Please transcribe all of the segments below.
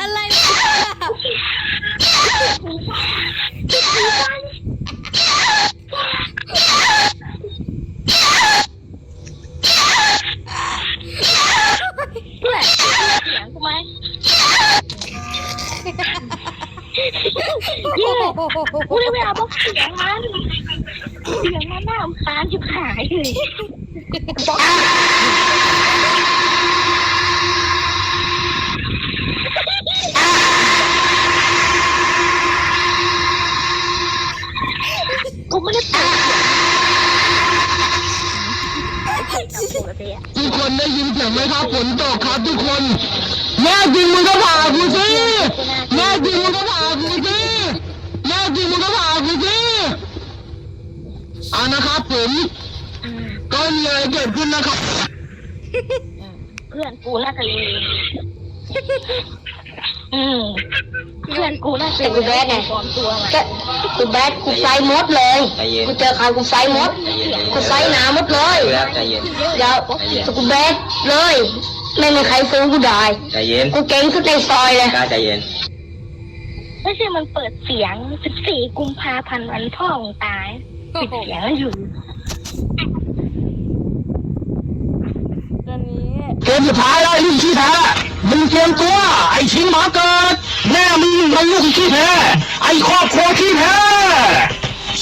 อะไรวะเพื่อนเสียงกูไหมเหี้ยกูเลยไม่เอาบอกเสียงมันเสียงมันน่ารำคาญชิบหายเลย คนได้ยินเสียงไหมครับฝนตกครับทุกคนแน่จริงมึงก็ผ่ากูสิแน่จริงมึงก็ผ่ากูสิแน่จริงมึงก็ผ่ากูสิเอานะครับผมก็มีอะไรเกิดขึ้นนะครับ เพื่อนกูน่าจะรู้อืม เพื่อนกูน่าจะแต่กูแบดไงปลอมตัวมาก็กูแบดกูไซมดเลย ใจเย็น กูเจอใครกูไซมด ใจเย็นกูไซหนาหมดเลยดูแล้วใจเย็น เดี๋ยวกูแบดเลย ไม่มีใครซื้อกูได้ ใจเย็นกูเก่งสุดในซอยเลย กล้าใจเย็น ไม่ใช่มันเปิดเสียง 14 กุมภาพันธ์วันพ่อของตายปิดเสียงอยู่ ตอนนี้ เกมสุดท้ายแล้วไอ้ลูกขี้แพ้มึงเตรียมตัว ไอ้ชิงหมาเกิดแม่มึง มันลูกขี้แพ้ไอ้ครอบครัวขี้แพ้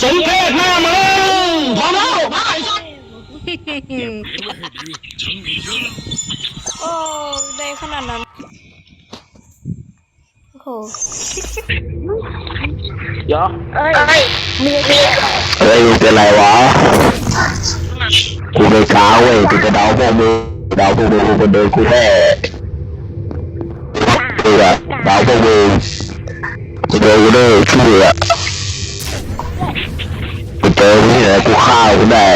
สมเพศแม่มึงพร้อมแล้วไปโอ้ได้ขนาดนั้น โอ้โหเอ้ยมีมีเฮ้ยมึงเป็นไรวะ กูไม่กล้าเว้ยกูจะเดาพวกมึงเดาพวกมึงกูเป็นเดินกูแน่กูอะเดาพวกมึง กูเดินกูเดินช่วยอะกูเจอที่ไหนกูฆ่ากูได้